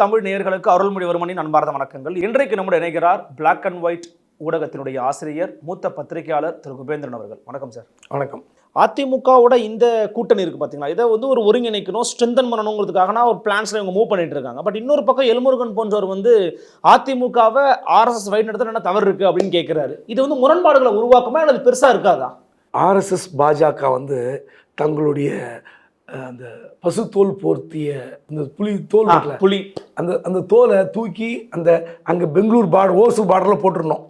தமிழ் நேயர்களுக்கு அருள்மொழிவர்மனின் அன்பார்ந்த வணக்கங்கள். இன்றைக்கு நம்முடைய இணைகிறார் Black அண்ட் ஒயிட் ஊடகத்தினுடைய ஆசிரியர் மூத்த பத்திரிகையாளர் திரு. குபேந்திரன் அவர்கள். வணக்கம் சார் வணக்கம். அதிமுகவோட இந்த கூட்டணி இருக்கு பாத்தீங்களா? இதை வந்து ஒரு ஒருங்கிணைக்கணும் ஸ்ட்ரென்தன் பண்ணணுங்கிறதுக்காக ஒரு பிளான்ஸ்ல இவங்க மூவ் பண்ணிட்டு இருக்காங்க. பட் இன்னொரு பக்கம் எல்முருகன் போன்றவர் வந்து அதிமுகவை ஆர்எஸ்எஸ் வழி நடத்த என்ன தவறு இருக்கு அப்படின்னு கேட்கிறாரு இது வந்து முரண்பாடுகளை உருவாக்குமா அல்லது பெருசா இருக்காதா? ஆர்எஸ்எஸ் பாஜக வந்து தங்களுடைய அந்த பசுத்தோல் போர்த்திய அந்த புலி தோல் புலி. அந்த அந்த தோலை தூக்கி அந்த அங்கே பெங்களூர் பார்டர் ஓசூர் பார்டரில் போட்டுருணும்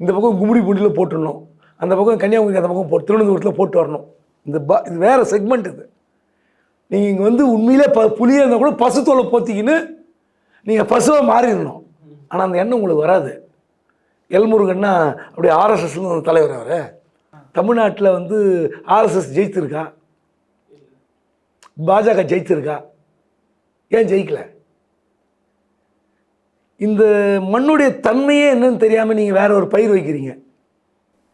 இந்த பக்கம் கும்மிடி பூண்டியில் போட்டுடணும் அந்த பக்கம் கன்னியாகுமரி அந்த பக்கம் போட்டு திருவனந்தபுரத்தில் போட்டு வரணும். இந்த பா இது வேறு செக்மெண்ட் இது. நீங்கள் இங்கே வந்து உண்மையிலே ப புலியாக இருந்தால் கூட பசுத்தோலை போத்திக்கின்னு நீங்கள் பசுவை மாறிடணும். ஆனால் அந்த எண்ணம் உங்களுக்கு வராது. எல்முருகன்னா அப்படியே ஆர்எஸ்எஸ்னு தலைவர் அவர். தமிழ்நாட்டில் வந்து ஆர்எஸ்எஸ் ஜெயிச்சிருக்கா பாஜக ஜெயிச்சிருக்கா ஏன் ஜெயிக்கல? இந்த மண்ணுடைய தன்மையே என்னன்னு தெரியாமல் நீங்கள் வேற ஒரு பயிர் வைக்கிறீங்க.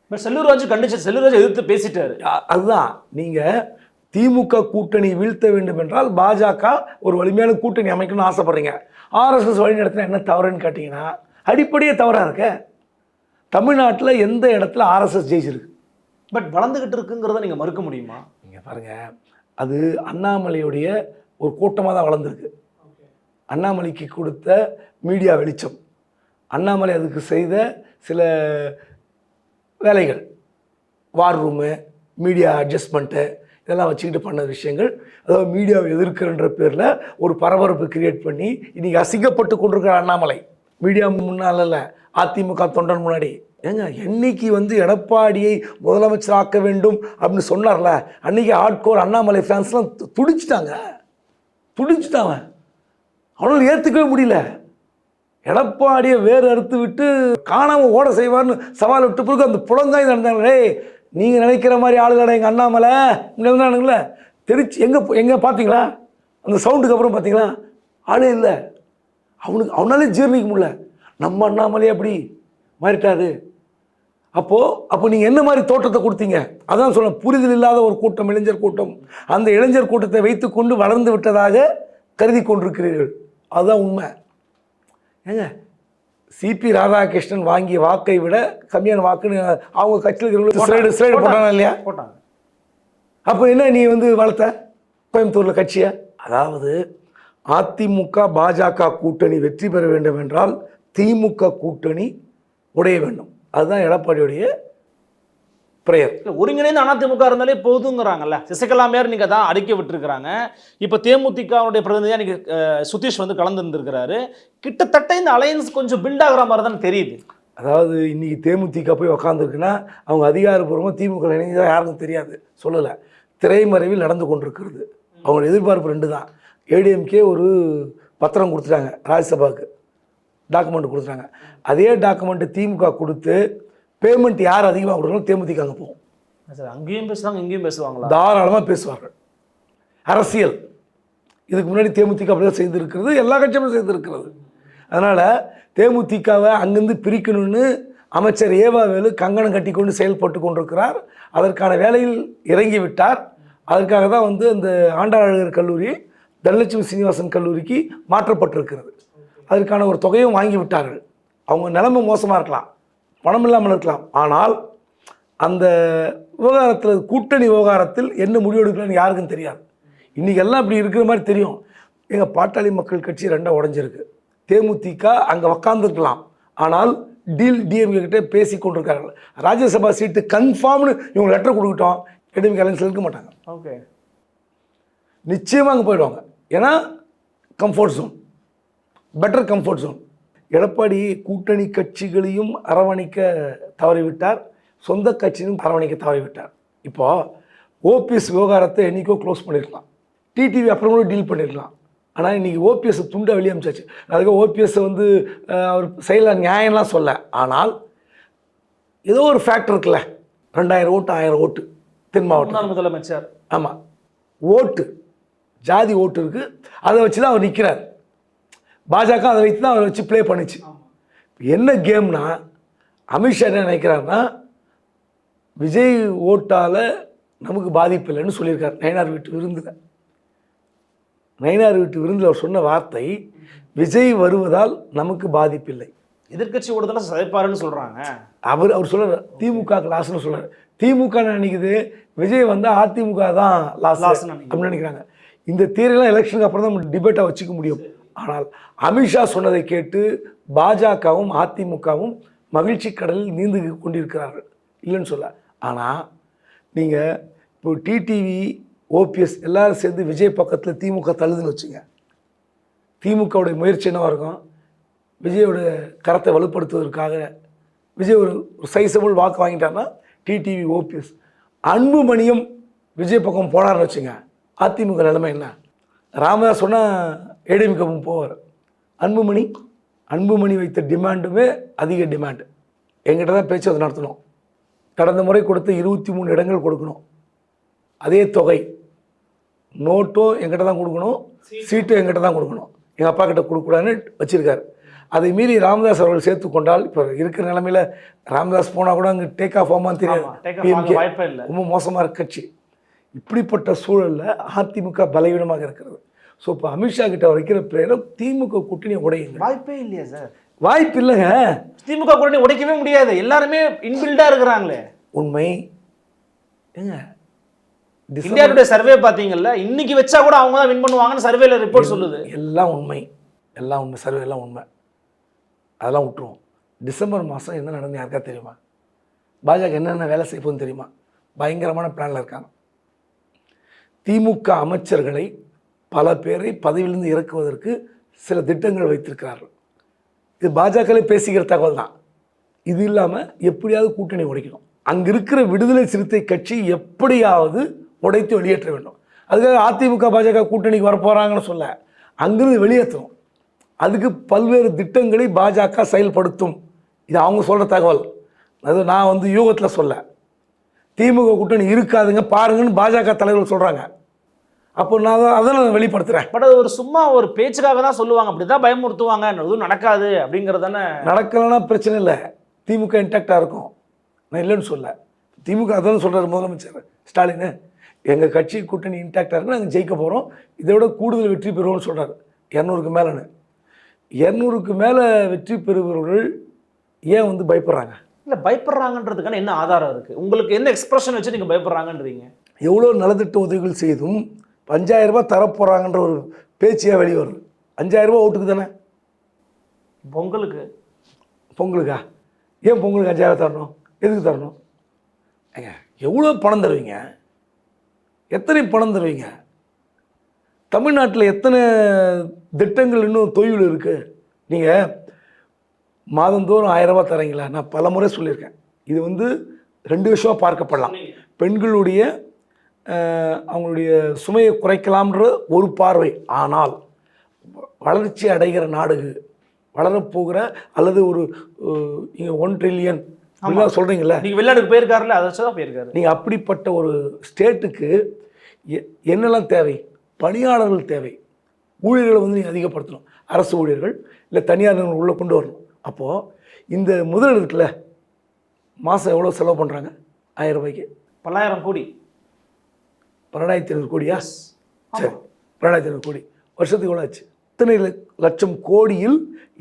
பட் செல்லூர் ராஜு கண்டிச்சு செல்லூர் ராஜு எதிர்த்து பேசிட்டாரு. அதுதான். நீங்கள் திமுக கூட்டணி வீழ்த்த வேண்டும் என்றால் பாஜக ஒரு வலிமையான கூட்டணி அமைக்கணும்னு ஆசைப்படுறீங்க. ஆர்எஸ்எஸ் வழி நடத்தினா என்ன தவறுன்னு கேட்டிங்கன்னா அடிப்படையே தவறாக இருக்க. தமிழ்நாட்டில் எந்த இடத்துல ஆர்எஸ்எஸ் ஜெயிச்சிருக்கு? பட் வளர்ந்துகிட்டு இருக்குங்கிறத நீங்க மறுக்க முடியுமா? நீங்கள் பாருங்கள் அது அண்ணாமலையுடைய ஒரு கூட்டமாக தான் வளர்ந்துருக்கு. அண்ணாமலைக்கு கொடுத்த மீடியா வெளிச்சம். அண்ணாமலை அதுக்கு செய்த சில வேலைகள். வார் ரூமு மீடியா அட்ஜஸ்ட்மெண்ட்டு இதெல்லாம் வச்சுக்கிட்டு பண்ண விஷயங்கள். அதாவது மீடியாவை எதிர்க்கிறன்ற பேரில் ஒரு பரபரப்பு கிரியேட் பண்ணி இன்றைக்கி அசிங்கப்பட்டு கொண்டிருக்கிற அண்ணாமலை. மீடியா முன்னால் அதிமுக தொண்டன் முன்னாடி. ஏங்க என்னைக்கு வந்து எடப்பாடியை முதலமைச்சர் ஆக்க வேண்டும் அப்படின்னு சொன்னார்ல? அன்னைக்கு ஆட்கோர் அண்ணாமலை ஃபேன்ஸ்லாம் துடிச்சிட்டாங்க. துடிச்சிட்டாங்க. அவனால் ஏற்றுக்கவே முடியல. எடப்பாடியை வேறு அறுத்து விட்டு காணாமல் ஓட செய்வார்னு சவால் விட்டு பிறகு அந்த புலங்காய் நடந்தாங்களே நீங்கள் நினைக்கிற மாதிரி ஆளுகள எங்கள் அண்ணாமலை? இங்கே இருந்தானுங்களே தெரிச்சு எங்கே எங்கே பார்த்தீங்களா அந்த சவுண்டுக்கு அப்புறம் பார்த்தீங்களா ஆளே இல்லை. அவனுக்கு அவனாலே ஜீர்ணிக்க முடியல. நம்ம அண்ணாமலையே அப்படி மாறிட்டாரு. அப்போது அப்போ நீங்கள் என்ன மாதிரி தோற்றத்தை கொடுத்தீங்க? அதான் சொல்ல புரிதல் இல்லாத ஒரு கூட்டம் இளைஞர் கூட்டம். அந்த இளைஞர் கூட்டத்தை வைத்துக்கொண்டு வளர்ந்து விட்டதாக கருதி கொண்டிருக்கிறீர்கள். அதுதான் உண்மை. ஏங்க சிபி ராதாகிருஷ்ணன் வாங்கிய வாக்கை விட கம்மியான வாக்குன்னு அவங்க கட்சியில் இருக்கிறவங்களுக்கு ஸ்லைடு ஸ்லைடு போட்டாங்க. இல்லையா? போட்டாங்க. அப்போ என்ன நீ வந்து வளர்த்த? கோயம்புத்தூரில் கட்சியை? அதாவது அதிமுக பாஜக கூட்டணி வெற்றி பெற வேண்டும் என்றால் திமுக கூட்டணி உடைய வேண்டும். அதுதான் எடப்பாடியுடைய பிரேயர் இல்ல, ஒருங்கிணைந்த அதிமுக இருந்தாலே போதுங்கிறாங்கல்ல. சசிகலா மேயர் நீங்க தான் அறிக்கை விட்டுருக்காங்க இப்போ தேமுதிகவுடைய பிரதிநிதியா நீங்க அஹ், சுதீஷ் வந்து கலந்துருந்துருக்கிறாரு. கிட்டத்தட்ட இந்த அலையன்ஸ் கொஞ்சம் பில்ட் ஆகுற மாதிரி தான் தெரியுது. அதாவது இன்னைக்கு தேமுதிக போய் உக்காந்துருக்குன்னா அவங்க அதிகாரப்பூர்வமாக திமுக இணைஞ்சதா யாருக்கும் தெரியாது. சொல்லலை. திரைமறைவில் நடந்து கொண்டிருக்கிறது. அவங்களோட எதிர்பார்ப்பு ரெண்டு தான் ஏடிஎம்கே ஒரு பத்திரம் கொடுத்துட்டாங்க ராஜ்யசபாவுக்கு டாக்குமெண்ட் கொடுத்துட்டாங்க. அதே டாக்குமெண்ட்டு திமுக கொடுத்து பேமெண்ட் யார் அதிகமாக கொடுக்கணும் தேமுதிக அங்கே போகும். சார் அங்கேயும் பேசுவாங்க இங்கேயும் பேசுவாங்களா? தாராளமாக பேசுவார்கள். அரசியல். இதுக்கு முன்னாடி தேமுதிக அப்படிதான் செய்திருக்கிறது எல்லா கட்சியுமே செய்திருக்கிறது. அதனால் தேமுதிகவை அங்கிருந்து பிரிக்கணும்னு அமைச்சர் ஏவாவேலு கங்கணம் கட்டி கொண்டு செயல்பட்டு கொண்டிருக்கிறார். அதற்கான வேலையில் இறங்கி விட்டார். அதற்காக தான் வந்து அந்த ஆண்டாளர் கல்லூரி தனலட்சுமி சீனிவாசன் கல்லூரிக்கு மாற்றப்பட்டிருக்கிறது. அதற்கான ஒரு தொகையும் வாங்கி விட்டார்கள். அவங்க நிலைமை மோசமாக இருக்கலாம். பணம் இல்லாமல் இருக்கலாம். ஆனால் அந்த விவகாரத்தில் கூட்டணி விவகாரத்தில் என்ன முடிவு எடுக்கலாம்னு யாருக்கும் தெரியாது. இன்றைக்கி எல்லாம் இப்படி இருக்கிற மாதிரி தெரியும். எங்கள் பாட்டாளி மக்கள் கட்சி ரெண்டாக உடஞ்சிருக்கு. தேமுதிக அங்கே உக்காந்துருக்கலாம். ஆனால் டீல் டிஎம்கே கிட்டே பேசி கொண்டிருக்கார்கள். ராஜ்யசபா சீட்டு கன்ஃபார்ம்னு இவங்க லெட்டர் கொடுக்கட்டும். டிஎம்கே அலைன்ஸில் இருக்க மாட்டாங்க. ஓகே. நிச்சயமாக அங்கே போயிடுவாங்க. ஏன்னா comfort zone better comfort zone Edappadi கூட்டணி கட்சிகளையும் அரவணைக்க தவறிவிட்டார். சொந்த கட்சியும் அரவணைக்க தவறிவிட்டார். இப்போ ஓபிஎஸ் விவகாரத்தை என்றைக்கோ க்ளோஸ் பண்ணிருக்கலாம். டிடிவி அப்புறம் கூட டீல் பண்ணிருக்கலாம். ஆனால் இன்றைக்கி ஓபிஎஸ் துண்டை வெளியே அமிச்சாச்சு. அதுக்கு ஓபிஎஸ் வந்து அவர் செயல நியாயம்லாம் சொல்ல. ஆனால் ஏதோ ஒரு ஃபேக்டர் இருக்குல்ல. ரெண்டாயிரம் ஓட்டு ஆயிரம் ஓட்டு தென் மாவட்டம் முதலமைச்சர். ஆமாம் ஓட்டு. ஜாதி ஓட்டு இருக்குது அதை வச்சு தான் அவர் நிற்கிறார் பாஜக அதை வைத்து தான் அவரை வச்சு ப்ளே பண்ணுச்சு. என்ன கேம்னா அமித்ஷா என்ன நினைக்கிறாருன்னா விஜய் ஓட்டால் நமக்கு பாதிப்பு இல்லைன்னு சொல்லியிருக்கார். நயனார் வீட்டு விருந்தில். நயினார் வீட்டு விருந்தில் அவர் சொன்ன வார்த்தை விஜய் வருவதால் நமக்கு பாதிப்பில்லை எதிர்க்கட்சியோட தானே சதைப்பாருன்னு சொல்றாங்க. அவர் அவர் சொல்றாரு திமுக லாஸ்ட்னு சொல்றாரு. திமுக நினைக்குது? விஜய் வந்து அதிமுக தான் ன்னு நினைக்குது. அப்படின்னு நினைக்கிறாங்க. இந்த தியரிலாம் எலெக்ஷனுக்கு அப்புறம் தான் நம்ம டிபேட்டாக வச்சுக்க முடியும். ஆனால் அமித்ஷா சொன்னதை கேட்டு பாஜகவும் அதிமுகவும் மகிழ்ச்சி கடலில் நீந்து கொண்டிருக்கிறார்கள். இல்லைன்னு சொல்ல. ஆனால் நீங்கள் இப்போ டிடிவி ஓபிஎஸ் எல்லாரும் சேர்ந்து விஜய் பக்கத்தில் திமுக தள்ளுதுன்னு வச்சுங்க. திமுகவுடைய முயற்சி என்னவாக இருக்கும்? விஜயோட கரத்தை வலுப்படுத்துவதற்காக விஜய் ஒரு சைஸபிள் வாக்கு வாங்கிட்டாருன்னா டிடிவி ஓபிஎஸ் அன்புமணியும் விஜய் பக்கம் போனார்னு வச்சுங்க. அதிமுக நிலைமை என்ன? ராமதாஸ் சொன்னால் ஏடிஎம்கவும் போவார். அன்புமணி அன்புமணி வைத்த டிமாண்டுமே அதிக டிமாண்டு. எங்கிட்ட தான் பேச்சு அதை நடத்தணும். கடந்த முறை கொடுத்த இருபத்தி மூணு இடங்கள் கொடுக்கணும். அதே தொகை. நோட்டும் எங்கிட்ட தான் கொடுக்கணும். சீட்டும் எங்கிட்ட தான் கொடுக்கணும். எங்கள் அப்பா கிட்ட கொடுக்கூடாதுன்னு வச்சிருக்காரு. அதை மீறி ராமதாஸ் அவர்கள் சேர்த்து கொண்டால் இப்போ இருக்கிற நிலமையில ராமதாஸ் போனால் கூட அங்கே டேக் ஆஃப் ஆமா தெரியாது. ரொம்ப மோசமாக இருக்க கட்சி. இப்படிப்பட்ட சூழல்ல அதிமுக பலவீனமாக இருக்கிறது. ஸோ இப்போ அமித்ஷா கிட்ட வைக்கிற பிரேரம் திமுக கூட்டணியை உடையுங்க. வாய்ப்பே இல்லையா சார் வாய்ப்பு இல்லைங்க. திமுக கூட்டணி உடைக்கவே முடியாது. எல்லாருமே இன்பில்டா இருக்கிறாங்களே. உண்மை. ஏங்க இந்தியாவுடைய சர்வே பாத்தீங்கல்ல இன்னைக்கு வச்சா கூட அவங்க தான் வின் பண்ணுவாங்கன்னு சர்வேல ரிப்போர்ட் சொல்லுது. எல்லாம் உண்மை. எல்லாம் உண்மை. சர்வே எல்லாம் உண்மை. அதெல்லாம் விட்டுருவோம். டிசம்பர் மாதம் என்ன நடந்து யாருக்கா தெரியுமா? பாஜக என்னென்ன வேலை செய்ய போகுதுன்னு தெரியுமா? பயங்கரமான பிளானில் இருக்காங்க. திமுக அமைச்சர்களை பல பேரை பதவியிலிருந்து இறக்குவதற்கு சில திட்டங்கள் வைத்திருக்கிறார்கள். இது பாஜகவில் பேசுகிற தகவல் தான். இது இல்லாமல் எப்படியாவது கூட்டணி உடைக்கணும். அங்கே இருக்கிற விடுதலை சிறுத்தை கட்சி எப்படியாவது உடைத்து வெளியேற்ற வேண்டும். அதுக்காக அதிமுக பாஜக கூட்டணிக்கு வரப்போகிறாங்கன்னு சொல்ல அங்கிருந்து வெளியேற்றணும். அதுக்கு பல்வேறு திட்டங்களை பாஜக செயல்படுத்தும். இது அவங்க சொல்கிற தகவல். அது நான் வந்து யூகத்தில் சொல்ல திமுக கூட்டணி இருக்காதுங்க பாருங்கன்னு பாஜக தலைவர்கள் சொல்கிறாங்க அப்போ நான் அதை- அதை நான் வெளிப்படுத்துகிறேன் பட் அது ஒரு சும்மா ஒரு பேச்சுக்காக தான் சொல்லுவாங்க. அப்படிதான் பயமுறுத்துவாங்க. எதுவும் நடக்காது அப்படிங்கிறது தானே நடக்கலைன்னா பிரச்சனை இல்லை. திமுக இன்டாக்டாக இருக்கும். நான் இல்லைன்னு சொல்ல திமுக அதான் சொல்கிறார் முதலமைச்சர் ஸ்டாலின். எங்கள் கட்சி கூட்டணி இன்டாக்டாக இருக்கு நாங்கள் ஜெயிக்க போகிறோம் இதை விட கூடுதல் வெற்றி பெறுவோம்னு சொல்கிறார் இரநூறுக்கு மேலேன்னு. இரநூறுக்கு மேலே வெற்றி பெறுபவர்கள் ஏன் வந்து பயப்படுறாங்க? இல்ல பயப்படுறாங்கன்றதுக்கான என்ன ஆதாரம் இருக்கு? உங்களுக்கு என்ன எக்ஸ்பிரஷன் வச்சு நீங்க பயப்படுறாங்கன்றீங்க? எவ்வளோ நலத்திட்ட உதவிகள் செய்தும் அஞ்சாயிரம் ரூபாய் தரப்போகிறாங்கன்ற ஒரு பேச்சியாக வெளியே வருது. அஞ்சாயிரம் ரூபாய் ஓட்டுக்கு தானே? பொங்கலுக்கு. பொங்கலுக்கா? ஏன் பொங்கலுக்கு அஞ்சாயிரம் தரணும்? எதுக்கு தரணும்? ஏங்க எவ்வளோ பணம் தருவீங்க? எத்தனை பணம் தருவீங்க? தமிழ்நாட்டில் எத்தனை திட்டங்கள் இன்னும் தொய்வில் இருக்குது நீங்கள் மாதந்தோறும் ஆயிரம் ரூபாய் தரீங்களா? நான் பல முறை சொல்லியிருக்கேன். இது வந்து ரெண்டு விஷயமா பார்க்கப்படலாம். பெண்களுடைய அவங்களுடைய சுமையை குறைக்கலாம்ன்ற ஒரு பார்வை. ஆனால் வளர்ச்சி அடைகிற நாடு வளரப்போகிற அல்லது ஒரு நீங்கள் ஒன் ட்ரில்லியன் அப்படிலாம் சொல்கிறீங்களே நீங்க வெளிநாட்டுக்கு போயிருக்காருல்ல அதை வச்சு தான் போயிருக்காரு. நீங்கள் அப்படிப்பட்ட ஒரு ஸ்டேட்டுக்கு எ- என்னெல்லாம் தேவை? பணியாளர்கள் தேவை. ஊழியர்களை வந்து நீங்கள் அதிகப்படுத்தணும். அரசு ஊழியர்கள் இல்லை தனியார் நிறுவனம் உள்ளே கொண்டு வரணும். அப்போது இந்த முதல் இருக்குல்ல மாதம் எவ்வளோ செலவு பண்ணுறாங்க ஆயிரம் ரூபாய்க்கு? பல்லாயிரம் கோடி. பன்னெண்டாயிரத்தி ஐநூறு கோடியா சரி பன்னெண்டாயிரத்தி ஐநூறு கோடி. வருஷத்துக்கு எவ்வளோ ஆச்சு? எத்தனை லட்சம் கோடியில்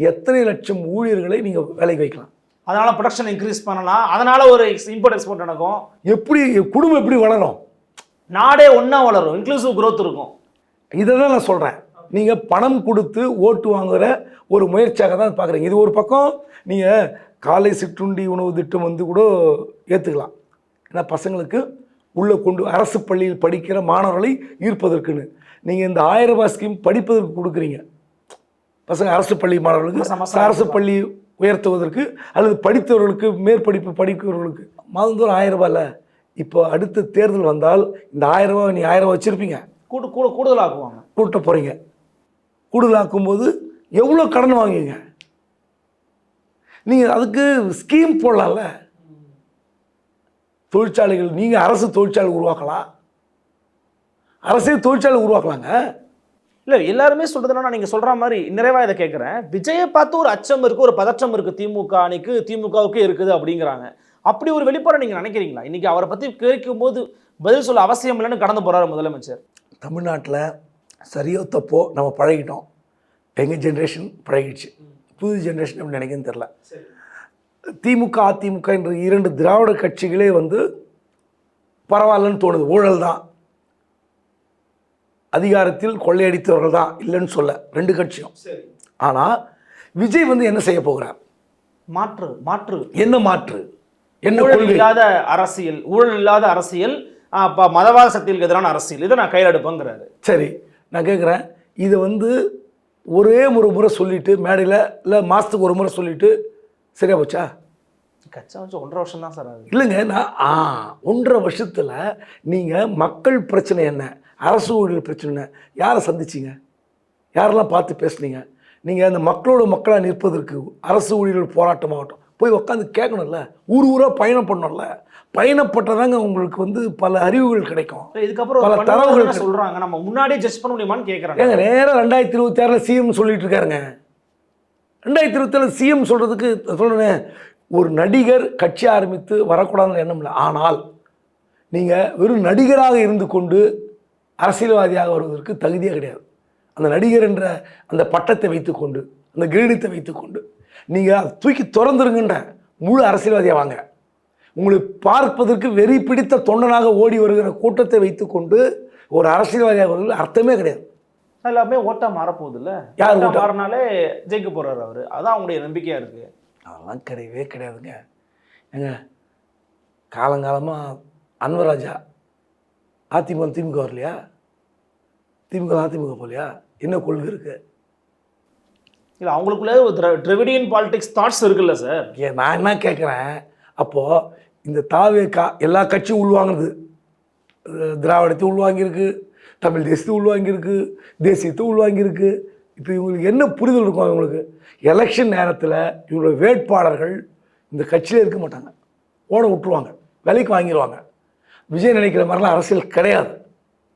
எத்தனை லட்சம் ஊழியர்களை நீங்கள் வேலைக்கு வைக்கலாம்? அதனால ப்ரொடக்ஷன் இன்க்ரீஸ் பண்ணலாம். அதனால ஒரு இம்போர்ட் எக்ஸ்போர்ட் நடக்கும். எப்படி குடும்பம் எப்படி வளரும்? நாடே ஒண்ணா வளரும். இன்க்ளூசிவ் growth இருக்கும். இதை தான் நான் சொல்கிறேன் நீங்கள் பணம் கொடுத்து ஓட்டு வாங்குற ஒரு முயற்சியாக தான் பார்க்குறீங்க. இது ஒரு பக்கம் நீங்கள் காலை சிற்றுண்டி உணவு திட்டம் வந்து கூட ஏற்றுக்கலாம் ஏன்னா பசங்களுக்கு உள்ளே கொண்டு அரசு பள்ளியில் படிக்கிற மாணவர்களை ஈர்ப்பதற்குன்னு. நீங்கள் இந்த ஆயிரம் ரூபாய் ஸ்கீம் படிப்பதற்கு கொடுக்குறீங்க. பசங்க அரசு பள்ளி மாணவர்களுக்கு அரசு பள்ளி உயர்த்துவதற்கு அல்லது படித்தவர்களுக்கு மேற்படிப்பு படிக்கிறவர்களுக்கு. மாதந்தோறும் ஆயிரம் ரூபாயில் இப்போ அடுத்த தேர்தல் வந்தால் இந்த ஆயிரம் ரூபாய் நீ ஆயிரம் ரூபாய் வச்சுருப்பீங்க. கூட கூட கூடுதலாக்குவாங்க. கூட்ட போகிறீங்க கூடுதலாக்கும்போது எவ்வளோ கடன் வாங்குவீங்க? நீங்கள் அதுக்கு ஸ்கீம் போடலாம்ல. தொழிற்சாலைகள் நீங்கள் அரசு தொழிற்சாலை உருவாக்கலாம். அரசே தொழிற்சாலை உருவாக்கலாங்க. இல்ல எல்லாருமே சொல்றதுனா நீங்க சொல்ற மாதிரி நிறைவா இதை கேட்குறேன் விஜயை பார்த்து ஒரு அச்சம் இருக்கு ஒரு பதற்றம் இருக்கு திமுக அணிக்கு திமுகவுக்கு இருக்குது அப்படிங்கிறாங்க. அப்படி ஒரு வெளிப்பாடு நீங்க நினைக்கிறீங்களா? இன்னைக்கு அவரை பத்தி கேட்கும் போது பதில் சொல்ல அவசியம் இல்லைன்னு கடந்து போறாரு முதலமைச்சர். தமிழ்நாட்டில் சரியோ தப்போ நம்ம பழகிட்டோம். எங்கள் ஜென்ரேஷன் பழகிடுச்சு. புது ஜென்ரேஷன் எப்படி நினைக்குன்னு தெரில திமுக அதிமுக என்ற இரண்டு திராவிட கட்சிகளே வந்து பரவாயில்லன்னு தோணுது. ஊழல் தான் அதிகாரத்தில் கொள்ளையடித்தவர்கள் தான் இல்லைன்னு சொல்ல. ரெண்டு கட்சியும். சரி. ஆனால் விஜய் வந்து என்ன செய்ய போகிறார்? மாற்று மாற்று. என்ன மாற்று? என்ன ஊழல் இல்லாத அரசியல் ஊழல் இல்லாத அரசியல் மதவாத சக்திகளுக்கு எதிரான அரசியல். இதை நான் கையில் எடுப்பேங்கிறாரு சரி நான் கேட்குறேன். இதை வந்து ஒரே ஒரு முறை சொல்லிட்டு மேடையில் இல்லை மாதத்துக்கு ஒரு முறை சொல்லிட்டு சரியா போச்சா? கச்சா வச்சு ஒன்றரை வருஷம் தான் சார் இல்லைங்க நான் ஆ ஒன்றரை வருஷத்தில் நீங்கள் மக்கள் பிரச்சனை என்ன அரசு ஊழியர் பிரச்சனை என்ன யாரை சந்திச்சீங்க? யாரெல்லாம் பார்த்து பேசுனீங்க? நீங்கள் அந்த மக்களோட மக்களாக நிற்பதற்கு அரசு ஊழியர்கள் போராட்டமாகட்டும் போய் உட்காந்து கேட்கணும்ல ஊர் ஊராக பயணம் பண்ணணும்ல. பயணப்பட்டதாங்க உங்களுக்கு வந்து பல அறிவுகள் கிடைக்கும். இதுக்கப்புறம் பல தரவுகள் சொல்றாங்க நம்ம முன்னாடியே ஜட்ஜ் பண்ண முடியுமான்னு கேட்கறாங்க ஏங்க நேராக ரெண்டாயிரத்தி இருபத்தி ஆறில் சிஎம் சொல்லிட்டு இருக்காருங்க. ரெண்டாயிரத்தி இருபத்தில் சிஎம் சொல்கிறதுக்கு சொல்கிறேன் ஒரு நடிகர் கட்சி ஆரம்பித்து வரக்கூடாதுன்னு எண்ணம் இல்லை. ஆனால் நீங்கள் வெறும் நடிகராக இருந்து கொண்டு அரசியல்வாதியாக வருவதற்கு தகுதியே கிடையாது. அந்த நடிகர் என்ற அந்த பட்டத்தை வைத்துக்கொண்டு அந்த கிரீடத்தை வைத்துக்கொண்டு நீங்கள் தூக்கி திறந்துருங்கன்ற முழு அரசியல்வாதியாக வாங்க. உங்களை பார்ப்பதற்கு வெறி பிடித்த தொண்டனாக ஓடி வருகிற கூட்டத்தை வைத்துக்கொண்டு ஒரு அரசியல்வாதியாக வருவதில் அர்த்தமே கிடையாது. எல்லாமே ஓட்டா மாறப்போகுது இல்ல யார் ஓட்டா? மாறினாலே ஜெயிக்க போறாரு அவரு. அதான் அவங்களுடைய நம்பிக்கையா இருக்கு. அதெல்லாம் கிடையவே கிடையாதுங்க. ஏங்க காலங்காலமாக அன்வராஜா அதிமுக திமுக வரலையா? திமுக அதிமுக போகலையா என்ன கொள்கை இருக்கு? இல்ல அவங்களுக்குள்ள ஒரு திர- திராவிடியன் பாலிடிக்ஸ் தாட்ஸ் இருக்குல்ல சார் ஏ நான் என்ன கேட்குறேன் அப்போது இந்த தாவே கா எல்லா கட்சியும் உள்வாங்குது அஹ் திராவிடத்தை உள்வாங்கியிருக்கு. தமிழ் தேசியத்தை உள்வாங்கியிருக்கு தேசியத்தை உள்வாங்கியிருக்கு. இப்போ இவங்களுக்கு என்ன புரிதல் இருக்கும் இவங்களுக்கு எலெக்ஷன் நேரத்தில் இவங்களோட வேட்பாளர்கள் இந்த கட்சியிலே இருக்க மாட்டாங்க. ஓட விட்டுருவாங்க. விலைக்கு வாங்கிடுவாங்க விஜய் நினைக்கிற மாதிரிலாம் அரசியல் கிடையாது.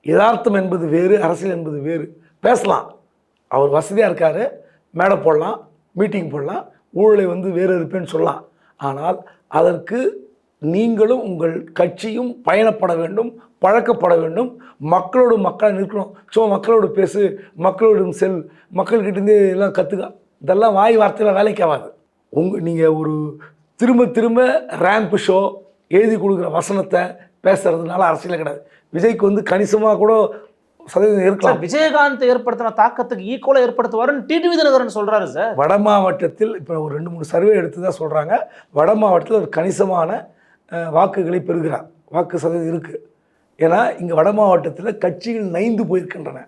யதார்த்தம் என்பது வேறு அரசியல் என்பது வேறு. பேசலாம். அவர் வசதியாக இருக்கார். மேடை போடலாம் மீட்டிங் போடலாம் ஊழலை வந்து வேறு இருப்பேன்னு சொல்லலாம். ஆனால் அதற்கு நீங்களும் உங்கள் கட்சியும் பயணப்பட வேண்டும். பழக்கப்பட வேண்டும். மக்களோடு மக்களாக நிற்கணும். சும்மா மக்களோடு பேசு மக்களோடு செல் மக்கள்கிட்டேருந்து எல்லாம் கற்றுக்க இதெல்லாம் வாய் வார்த்தையில் வேலைக்கு ஆகாது. உங்க நீங்கள் ஒரு திரும்ப திரும்ப ரேம்ப் ஷோ எழுதி கொடுக்குற வசனத்தை பேசுறதுனால அரசியல் கிடையாது. விஜய்க்கு வந்து கணிசமாக கூட சதவீதம் இருக்கலாம். விஜயகாந்த் ஏற்படுத்தின தாக்கத்துக்கு ஈக்குவலா ஏற்படுத்துவாருன்னு டிடிவி தினகரன் சொல்றாரு சார். வட மாவட்டத்தில் இப்போ ஒரு ரெண்டு மூணு சர்வே எடுத்து தான் சொல்கிறாங்க வட மாவட்டத்தில் ஒரு கணிசமான வாக்குகளை பெறுகிறார். வாக்கு சதவீதம் இருக்குது ஏன்னா இங்கே வட மாவட்டத்தில் கட்சிகள் நைந்து போயிருக்கின்றன.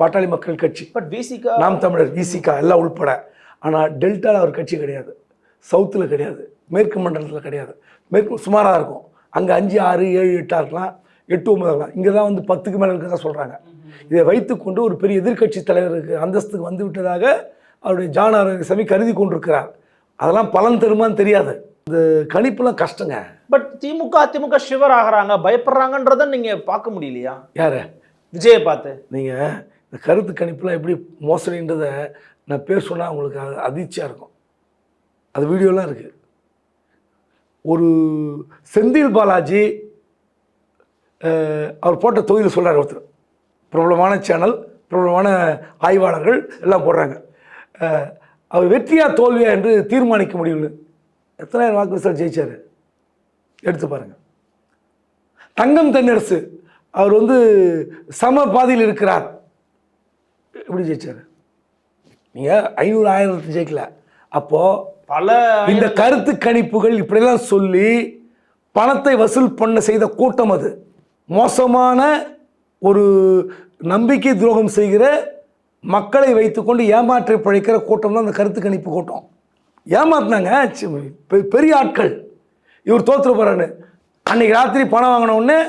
பாட்டாளி மக்கள் கட்சி. பட் பிசிகா நாம் தமிழர் விசிகா எல்லாம் உள்பட. ஆனால் டெல்டாவில் அவர் கட்சி கிடையாது. சவுத்தில் கிடையாது. மேற்கு மண்டலத்தில் கிடையாது. மேற்கு சுமாராக இருக்கும். அங்கே அஞ்சு ஆறு ஏழு எட்டாக இருக்கலாம் எட்டு ஒன்பது இருக்கலாம் இங்கே தான் வந்து பத்துக்கு மேலே இருக்கிறதா சொல்கிறாங்க இதை வைத்துக்கொண்டு ஒரு பெரிய எதிர்க்கட்சி தலைவருக்கு அந்தஸ்துக்கு வந்து விட்டதாக அவருடைய ஜான் ஆரோக்கியசாமி கருதி கொண்டிருக்கிறார். அதெல்லாம் பலன் தருமான்னு தெரியாது. இந்த கணிப்புலாம் கஷ்டங்க. பட் திமுக அதிமுக ஷிவர் ஆகுறாங்க பயப்படுறாங்கன்றத நீங்க பார்க்க முடியலையா? யார்? விஜயை பார்த்து. நீங்கள் இந்த கருத்து கணிப்புலாம் எப்படி மோசடின்றதை நான் பேர் சொன்னால் உங்களுக்கு அது அதிர்ச்சியாக இருக்கும். அது வீடியோலாம் இருக்குது ஒரு செந்தில் பாலாஜி அவர் போட்ட தொகுதியில் சொல்கிறார் ஒருத்தர். பிரபலமான சேனல் பிரபலமான ஆய்வாளர்கள் எல்லாம் போடுறாங்க. அவர் வெற்றியா தோல்வியா என்று தீர்மானிக்க முடியல எத்தனாயிரம் வாக்கு சார் ஜெயிச்சார்? எடுத்து பாருங்கள் தங்கம் தென்னரசு அவர் வந்து சம பாதையில் இருக்கிறார். எப்படி ஜெயிச்சார்? நீங்கள் ஐநூறு ஆயிரத்து ஜெயிக்கல. அப்போது பல இந்த கருத்து கணிப்புகள் இப்படிலாம் சொல்லி பணத்தை வசூல் பண்ண செய்த கூட்டம் அது. மோசமான ஒரு நம்பிக்கை துரோகம் செய்கிற மக்களை வைத்துக்கொண்டு ஏமாற்றி பிழைக்கிற கூட்டம் தான் இந்த கருத்து கணிப்பு கூட்டம். ஏமாத்தினாங்க. பெ- பெரிய ஆட்கள். இவர் தோற்று போகிறாரு அன்றைக்கி ராத்திரி பணம் வாங்கினோடனே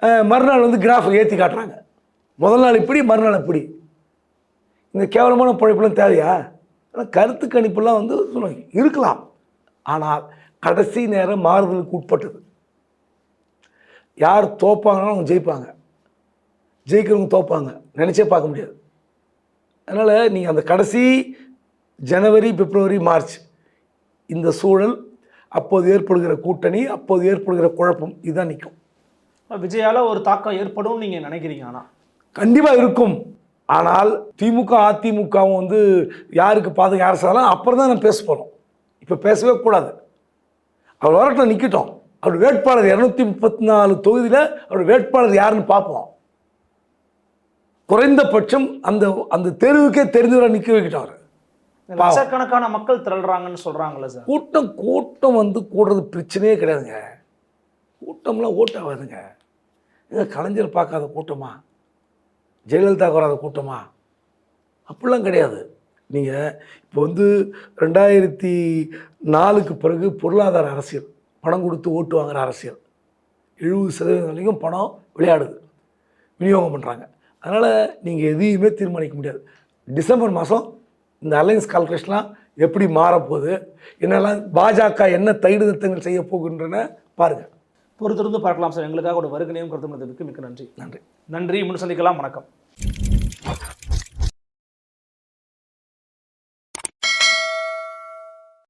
மறுநாள் வந்து கிராஃப் ஏற்றி காட்டுறாங்க. முதல் நாள் இப்படி மறுநாள் இப்படி இந்த கேவலமான பழைப்புலாம் தேவையா? ஆனால் கருத்து கணிப்புலாம் வந்து சொல்லுவாங்க. இருக்கலாம். ஆனால் கடைசி நேரம் மாறுதலுக்கு உட்பட்டது. யார் தோப்பாங்கன்னா அவங்க ஜெயிப்பாங்க. ஜெயிக்கிறவங்க தோப்பாங்க. நினச்சே பார்க்க முடியாது. அதனால் நீங்கள் அந்த கடைசி ஜனவரி பிப்ரவரி மார்ச் இந்த சூழல் அப்போது ஏற்படுகிற கூட்டணி அப்போது ஏற்படுகிற குழப்பம் இதுதான் நிற்கும் விஜயால ஒரு தாக்கம் ஏற்படும் நீங்க நினைக்கிறீங்க ஆனா? கண்டிப்பாக இருக்கும். ஆனால் திமுக அதிமுகவும் வந்து யாருக்கு பாதுகா யார் சாதலாம் அப்புறம் தான் நம்ம பேச போகிறோம் இப்போ பேசவே கூடாது. அவர் வரட்டும் நிற்கட்டும் அவர் வேட்பாளர் இரநூத்தி முப்பத்தி நாலு தொகுதியில் அவர் வேட்பாளர் யாருன்னு பார்ப்போம். குறைந்தபட்சம் அந்த அந்த தெருவுக்கே தெரிஞ்சவரை நிற்க வைக்கட்டும் அவர். லட்சக்கணக்கான மக்கள் திரள்றாங்கன்னு சொல்றாங்கல்ல சார். கூட்டம் கூட்டம் வந்து கூடுறது பிரச்சனையே கிடையாதுங்க. கூட்டம்லாம் ஓட்டாகாதுங்க ஏங்க கலைஞர் பார்க்காத கூட்டமா? ஜெயலலிதா வராத கூட்டமா? அப்படிலாம் கிடையாது. நீங்கள் இப்போ வந்து ரெண்டாயிரத்தி நாலுக்கு பிறகு பொருளாதார அரசியல் பணம் கொடுத்து ஓட்டு வாங்குற அரசியல். எழுபது சதவீதம் வரைக்கும் பணம் விளையாடுது. விநியோகம் பண்ணுறாங்க அதனால் நீங்கள் எதையுமே தீர்மானிக்க முடியாது. டிசம்பர் மாதம் இந்த அலையன்ஸ் கால்குலேஷன்லாம் எப்படி மாறப்போகுது? என்னெல்லாம் பாஜக என்ன தைடு திட்டங்கள் செய்ய போகின்றன? பாருங்கள் பொறுத்திருந்து பார்க்கலாம் சார். எங்களுக்காக ஒரு வருகனையும் கருத்து மிக்க நன்றி. நன்றி. நன்றி. முன் சந்திக்கலாம். வணக்கம்.